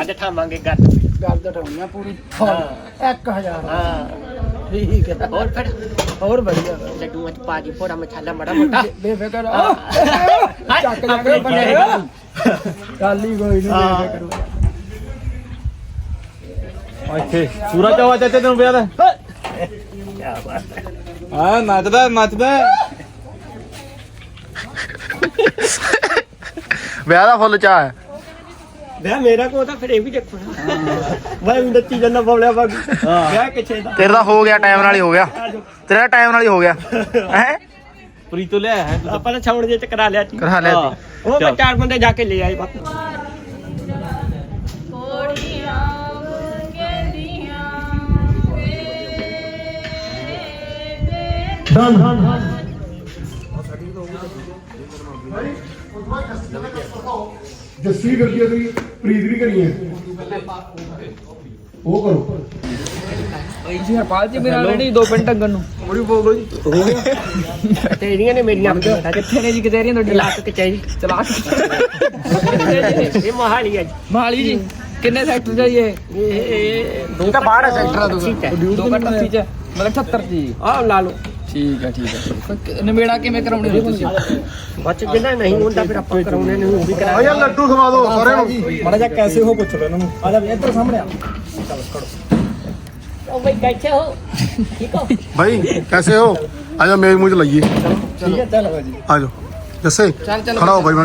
ਅੱਜ ਠਾਵਾਂਗੇ ਗੱਡ ਗੱਲ ਦਟਾਉਣੀ ਆ ਪੂਰੀ। ਫੁੱਲ 1000 ਹਾਂ। ਠੀਕ ਹੈ। ਹੋਰ ਫਿਰ? ਹੋਰ ਵਧੀਆ। ਲੱਡੂਆਂ ਚ ਪਾ ਦੀ ਭੋਰਾ ਮਸਾਲਾ ਮੜਾ ਮੋਟਾ। ਬੇਫਿਕਰ ਹਾਂ। ਚੱਕ ਜਾ ਆਪਣੇ ਕੇ ਬਣੇ ਗੱਲ ਹੀ ਕੋਈ ਨਹੀਂ ਹਾਂ। ਬੇਫਿਕਰ ਇੱਥੇ। ਪੂਰਾ ਚਾਵਾ ਚਾਚੇ ਤੈਨੂੰ ਵਿਆਹ ਦਾ। ਹਾਂ ਨੱਚਦਾ ਨੱਚਦਾ। ਵਿਆਹ ਦਾ ਫੁੱਲ ਚਾਹ ਹੈ। ਵਿਆਹ ਮੇਰਾ ਕੋ ਤਾਂ ਫਿਰ ਇਹ ਵੀ ਦੇਖਣਾ ਭਾਈ ਨੱਤੀ ਜੰਨਾ ਬੋਲਿਆ ਬਾਗ ਵਿਆਹ ਕਿੱਥੇ ਦਾ? ਤੇਰਾ ਤਾਂ ਹੋ ਗਿਆ ਟਾਈਮ ਨਾਲ ਹੀ ਹੋ ਗਿਆ। ਤੇਰਾ ਟਾਈਮ ਨਾਲ ਹੀ ਹੋ ਗਿਆ। ਹੈ? ਪ੍ਰੀਤੋ ਲਿਆ ਹੈ। ਆਪਾਂ ਤਾਂ ਛਾਉਣ ਜੇ ਚ ਕਰਾ ਲਿਆ ਸੀ। ਕਰਾ ਲਿਆ। ਸੀ। ਉਹ ਚੱਲ। ਚਾਰ ਬੰਦੇ ਜਾ ਕੇ ਲੈ ਆਏ ਬਾਪੂ। ਵੇ ਜੱਸੀ ਕਰਦੀ ਉਹਦੀ ਪ੍ਰੀਤ ਵੀ ਕਰੀ ਹੈ। ਉਹ ਕਰੋ। ਜੀ ਹਰਪਾਲ ਜੀ ਮੇਰਾ ਰੈਡੀ ਦੋ ਪਿੰਡ ਟੰਗਣ ਨੂੰ। ਪੂਰੀ ਬੋਲੋ ਜੀ। ਤੇਰੀਆਂ ਨੇ ਮੇਰੀਆਂ ਬਤਾ ਕਿੱਥੇ ਨੇ ਜੀ ਕਚਹਿਰੀਆਂ? ਤੁਹਾਡੀ ਲੱਕ ਕਚਾਈ ਚਲਾ ਇਹ ਮੋਹਾਲੀ ਹੈ ਜੀ। ਮਾਲੀ ਜੀ ਕਿੰਨੇ ਸੈਕਟਰ ਚ ਇਹ? ਇਹ ਇਹ ਤੂੰ ਤਾਂ ਬਾਹਰ ਹੈ ਸੈਕਟਰ ਦਾ ਹੈ। ਦੋ ਘੱਟ 80 ਚ ਮਤਲਬ 78 ਜੀ। ਆਹ ਲਾ ਲਓ। ਠੀਕ ਹੈ ਠੀਕ ਹੈ ਨਿਬੇੜਾ ਕਿਵੇਂ ਕਰਾਉਣੇ ਹੋ ਤੁਸੀਂ? ਬੱਚ ਜਿੰਨਾ ਨਹੀਂ ਹੁੰਦਾ ਫਿਰ ਆਪਾਂ ਕਰਾਉਣੇ ਨਹੀਂ ਉਹ ਵੀ ਆ ਕਰਾ ਯਾਰ ਲੱਡੂ ਖਵਾ ਦਿਓ ਸਾਰਿਆਂ ਨੂੰ। ਮਾੜਾ ਜਿਹਾ ਕੈਸੇ ਹੋ ਪੁੱਛ ਲਓ ਇਹਨਾਂ ਨੂੰ। ਆ ਜਾ ਇੱਧਰ ਸਾਹਮਣੇ ਆ। ਉਹ ਬਈ ਕੈਸੇ ਹੋ। ਠੀਕ ਹੋ? ਭਾਈ ਕੈਸੇ ਹੋ? ਆ ਜਾ ਮੇਜ਼ ਮੂਝ ਲਈਏ ਠੀਕ ਹੈ ਚੱਲ ਬਾਜੀ। ਆ ਜਾਓ। ਜੱਸੇ ਚੱਲ ਚੱਲ ਖੜਾ ਹੋ ਭਾਈ ਮੈਂ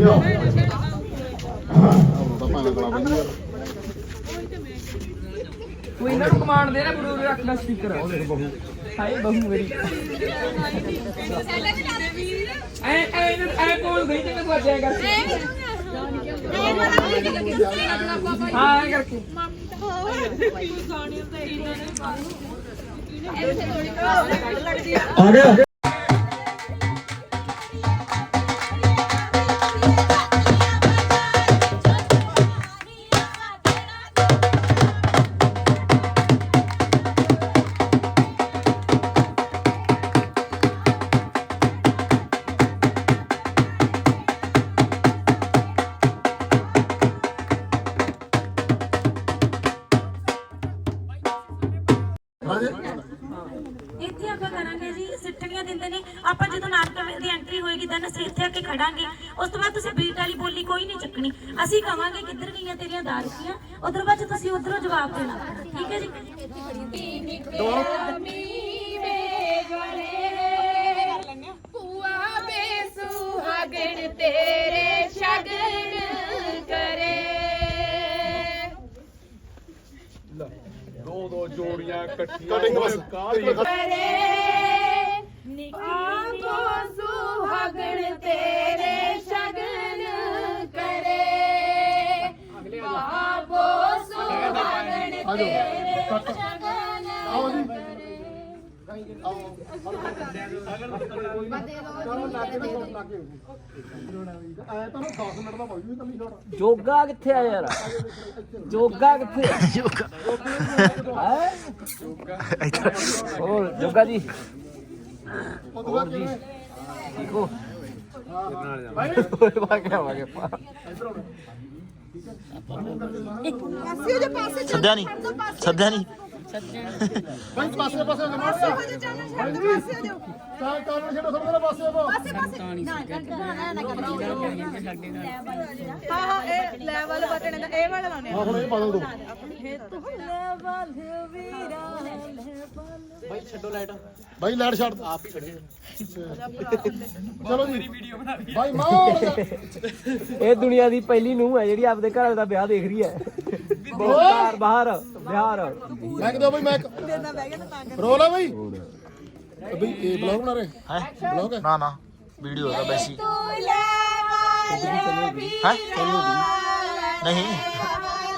ਯਾਰ ਕੋਈ ਇਹਨਾਂ ਨੂੰ ਕਮਾਂਡ ਦੇ ਨਾ ਬਰੂ ਰੱਖ ਲੈ ਸਪੀਕਰ ਹਾਏ ਬਹੂ ਮੇਰੀ। ਐ ਐ ਐ ਕੋਲ ਗਈ ਤੇ ਮੈਂ ਜਾਇਆ ਕਰ ਹਾਂ ਐ ਕਰਕੇ। ਇੱਥੇ ਅਸੀਂ ਇੱਥੇ ਆ ਕੇ ਖੜਾਂਗੇ। ਉਸ ਤੋਂ ਬਾਅਦ ਤੁਸੀਂ ਬੀਟ ਵਾਲੀ ਬੋਲੀ ਕੋਈ ਨਹੀਂ ਚੱਕਣੀ। ਅਸੀਂ ਕਵਾਂਗੇ ਕਿੱਧਰ ਗਈਆਂ ਤੇਰੀਆਂ ਦਾਰਕੀਆਂ ਉਧਰ ਬਾਅਦ ਤੁਸੀਂ ਉਧਰੋਂ ਜਵਾਬ ਦੇਣਾ। ਠੀਕ ਹੈ ਜੀ? ਭੂਆ ਬੇਸੁਹਾਗਣ ਤੇਰੇ ਸ਼ਗਨ ਕਰੇ ਦੋ ਦੋ ਜੋੜੀਆਂ ਇਕੱਠੀਆਂ। ਕਟਿੰਗ ਬਸ। ਕਰੇ ਸੁਹਾਗਣ ਤੇਰੇ ਸ਼ਗਨ ਐ ਤਾਂ 10 ਮਿੰਟ ਦਾ ਪਾਉ ਜੀ ਕੰਨੀ ਛੋੜ ਜੋਗਾ ਕਿੱਥੇ ਆ ਯਾਰ? ਜੋਗਾ ਕਿੱਥੇ? ਆ ਹੈ? ਹੋਰ ਜੋਗਾ ਜੀ। ਹੋਰ ਜੀ। ਠੀਕ ਹੋ? ਸੱਦਿਆ ਨਹੀਂ ਸੱਦਿਆ ਨਹੀਂ। ਭਾਈ ਪਾਸੇ ਪਾਸੇ ਹੋ ਮਾਰ ਜਾ। ਤਾਂ ਕਾਰਨ ਛੱਡੋ ਸਭ ਦੇ ਪਾਸੇ ਹੋ ਹਾਂ ਹਾਂ ਇਹ ਲੈਵਲ ਬਟਨ ਦਾ ਇਹ ਵਾਲਾ ਲਾਉਣੇ ਹਾਂ ਹੁਣ ਇਹ ਬਦਲ ਦੋ ਭਾਈ ਲਾਈਟ। ਛੱਡ ਦੋ। ਆਪ ਹੀ ਖੜੇ ਚਲੋ ਜੀ। ਭਾਈ ਮਾਰ। ਇਹ ਦੁਨੀਆ ਦੀ ਪਹਿਲੀ ਨੂੰਹ ਹੈ ਜਿਹੜੀ ਆਪਦੇ ਘਰ ਦਾ ਵਿਆਹ ਦੇਖ ਰਹੀ ਹੈ। ਬਾਹਰ ਬਾਹਰ ਬਿਹਾਰ। ਮੈਂ ਕਿਹਾ ਭਾਈ ਮੈਂ ਰੋਲ ਆ ਭਾਈ ਬਈ ਇਹ ਬਲੌਗ ਬਣਾ ਰਹੇ? ਹੈ? ਬਲੌਗ ਹੈ? ਨਾ ਨਾ। ਵੀਡੀਓ ਦਾ ਵੈਸੀ ਹੈ? ਨਹੀਂ।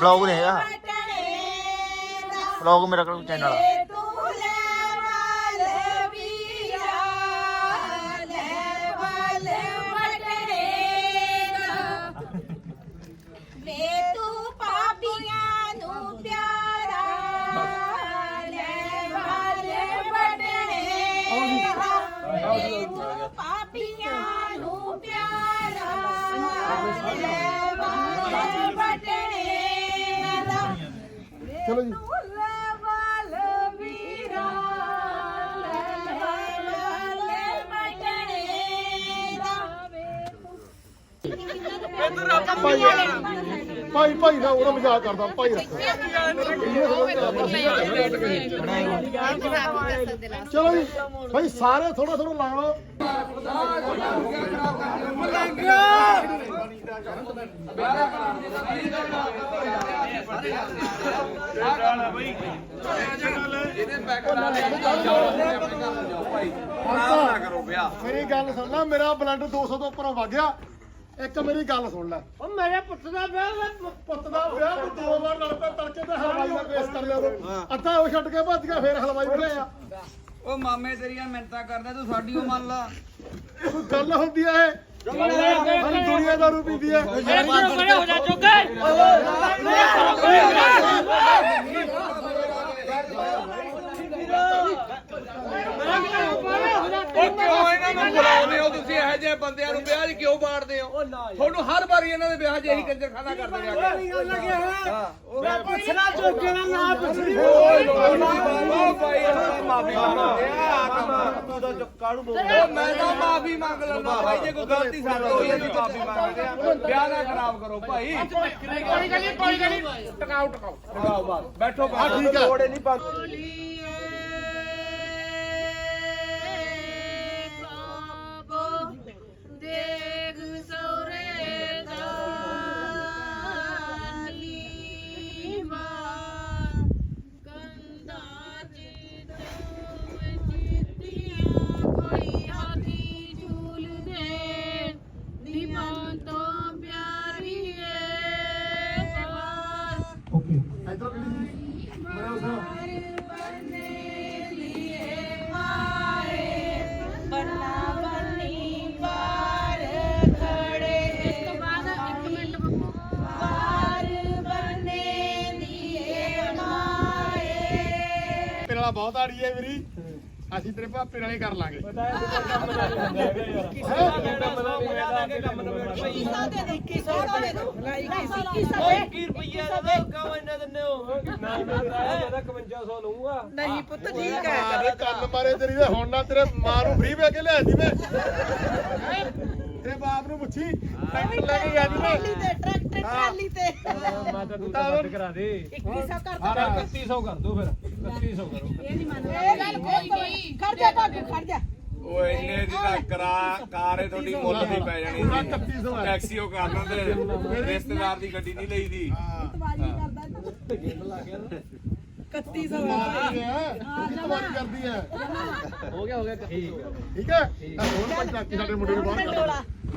ਬਲੌਗ ਨਹੀਂ ਹੈਗਾ। ਬਲੌਗ ਮੇਰਾ ਚੈਨਲ ਆ? ਚਲੋ ਜੀ। ਭਾਈ ਭਾਈ। ਦਾ ਉਹਦਾ ਮਜ਼ਾਕ ਕਰਦਾ ਭਾਈ ਰੱਖ ਚਲੋ ਜੀ ਭਾਈ ਸਾਰੇ ਥੋੜਾ ਥੋੜਾ ਮੇਰੀ ਗੱਲ ਸੁਣ ਲੈ ਮੇਰਾ ਬਲੱਡ 200 ਤੋਂ ਉੱਪਰ ਵਗ ਗਿਆ। ਇੱਕ ਮੇਰੀ ਗੱਲ ਸੁਣ ਲੈ। ਉਹ ਮੇਰੇ ਪੁੱਤ ਦਾ ਵਿਆਹ ਵਾ। ਪੁੱਤ ਦਾ ਵਿਆਹ ਤੂੰ ਦੋ ਵਾਰ ਲੜ ਪਿਆ ਤੜਕੇ ਤੇ ਹਲਵਾਈ ਦਾ ਪੇਸ਼ ਕਰ ਲਿਆ ਉਹ ਅੱਧਾ ਉਹ ਛੱਡ ਕੇ ਭੱਜ ਗਿਆ ਫੇਰ ਹਲਵਾਈ ਬਣਾਇਆ ਉਹ ਮਾਮੇ ਤੇਰੀਆਂ ਮਿੰਤਾਂ ਕਰਦਾ ਤੂੰ ਸਾਡੀ ਉਹ ਮੰਨ ਲਾ। ਕੋਈ ਗੱਲ ਹੁੰਦੀ ਆ ਇਹ। ਸਾਰੀ ਦੁਨੀਆ ਦਾਰੂ ਪੀਂਦੀ ਹੈ ਹੋ ਜਾ ਚੁੱਕੇ ਉਹ ਕਿਉਂ ਇਹਨਾਂ ਨੂੰ ਬੁਲਾਉਂਦੇ ਹੋ ਤੁਸੀਂ ਇਹੋ ਜਿਹੇ ਬੰਦਿਆਂ ਨੂੰ ਵਿਆਹ 'ਚ ਕਿਉਂ ਬਾੜਦੇ ਹੋ ਤੁਹਾਨੂੰ ਹਰ ਵਾਰੀ ਇਹਨਾਂ ਦੇ ਵਿਆਹ 'ਚ ਇਹੀ ਕੰਜਰਖਾਨਾ ਕਰਦੇ ਰਿਹਾ ਮੈਂ ਪੁੱਛਣਾ ਚੁੱਕੇ ਨਾ ਨਾ ਪੁੱਛਣੀ ਉਹ ਭਾਈ ਮਾਫੀ ਮੈਂ ਤਾਂ ਮਾਫੀ ਮੰਗ ਲੈਣਾ ਭਾਈ ਜੇ ਕੋਈ ਗਲਤੀ ਸਾਡੇ ਤੋਂ ਹੋਈ ਅਸੀਂ ਮਾਫੀ ਮੰਗਦੇ ਆ ਵਿਆਹ ਨਾ ਖਰਾਬ ਕਰੋ ਭਾਈ ਕੋਈ ਗੱਲ ਨਹੀਂ ਕੋਈ ਗੱਲ ਨਹੀਂ ਟਕਾਓ ਟਕਾਓ ਬੈਠੋ ਹਾਂ ਠੀਕ ਹੈ ਦੇਖ ਬਹੁਤ ਆੜੀ ਹੈ ਮੇਰੀ ਅਸੀਂ ਤੇਰੇ ਭਾਪੇ ਨਾਲ ਹੀ ਕਰ ਲਾਂਗੇ। ਨਹੀਂ ਪੁੱਤ ਠੀਕ ਅਰੇ ਕੰਨ ਮਾਰੇ ਤੇਰੀ ਦੇ ਹੁਣ ਨਾ ਤੇਰੇ ਮਾਂ ਨੂੰ ਫ੍ਰੀ ਕੇ ਲਿਆ ਸੀ ਮੈਂ। ਤੇਰੇ ਬਾਪ ਨੂੰ ਪੁੱਛੀ। ਟਰੈਕਟਰ ਲੈ ਕੇ ਗਿਆ ਜੀ ਮੈਂ। ਤੇ ਟਰੈਕਟਰ ਟਰਾਲੀ ਤੇ। ਮਾਤਾ ਤੂੰ ਤਾਂ ਬੰਦ ਕਰਾ ਦੇ। 2100 ਕਰ ਦੋ। ਫਿਰ। 3100 ਕਰੋ। ਇਹ ਨਹੀਂ ਮੰਨਦਾ। ਇਹ ਗੱਲ ਕੋਈ ਨਹੀਂ। ਖੜ ਜਾ ਖੜ ਜਾ। ਉਹ ਇੰਨੇ ਦੀ ਤਾਂ ਕਰਾ ਕਾਰੇ ਤੁਹਾਡੀ ਮੁੱਲ ਦੀ ਪੈ ਜਾਣੀ ਟੈਕਸੀ ਉਹ ਕਰ ਦਿੰਦੇ। ਰਿਸ਼ਤੇਦਾਰ ਦੀ ਗੱਡੀ ਨਹੀਂ ਲਈਦੀ। ਹਾਂ। ਇਤਵਾਰੀ ਕਰਦਾ 3100 ਕਰਦੀ ਹੈ ਹੋ ਗਿਆ ਹੋ ਗਿਆ ਠੀਕ ਹੈ ਠੀਕ। ਹੈ ਹੁਣ ਪੰਜ ਸਾਡੇ ਮੁੰਡੇ ਨੂੰ ਬਾਹਰ ਕੱਢ